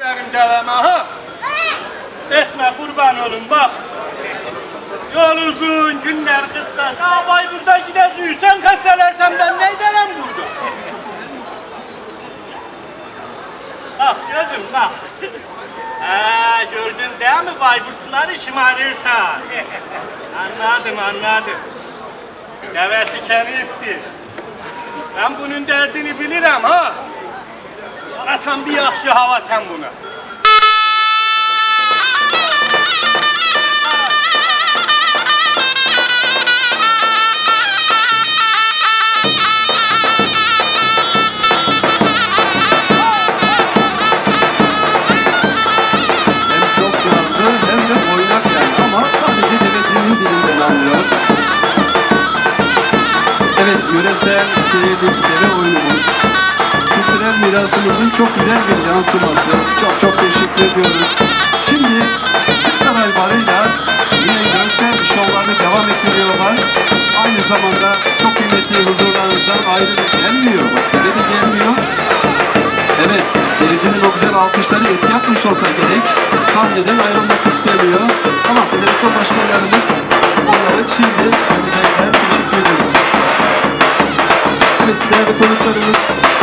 Benim deveme ha. Etme kurban olun bak. Yol uzun, günler kısa. Daha Bayburt'a gideceğiz. Sen kastelersen ben ne ederim burada? Bak gözüm bak. Ha, gördün değil mi Bayburtluları şımarırsa? anladım anladım. Evet ikeni isti. Ben bunun derdini bilirim ha. Sen bir yakşı hava sen buna. Hem çok nazlı hem de oynak yani ama sadece devecinin dilinden anlıyor. Evet yöresel seyirlik deve oyunumuz. Kültürel mirasımızın çok güzel bir yansıması. Çok çok teşekkür ediyoruz. Şimdi Sık Saray Barı'yla yine görsel şovlarını devam ettiriyorlar. Aynı zamanda çok kıymetli huzurlarınızdan ayrı gelmiyor. De gelmiyor. Evet, seyircinin o güzel alkışları etki yapmış olsa gerek. Sahneden ayrılmak istemiyor. Ama federasyon başkanlarımız onları şimdi görecekler. Teşekkür ediyoruz. Evet, değerli konuklarımız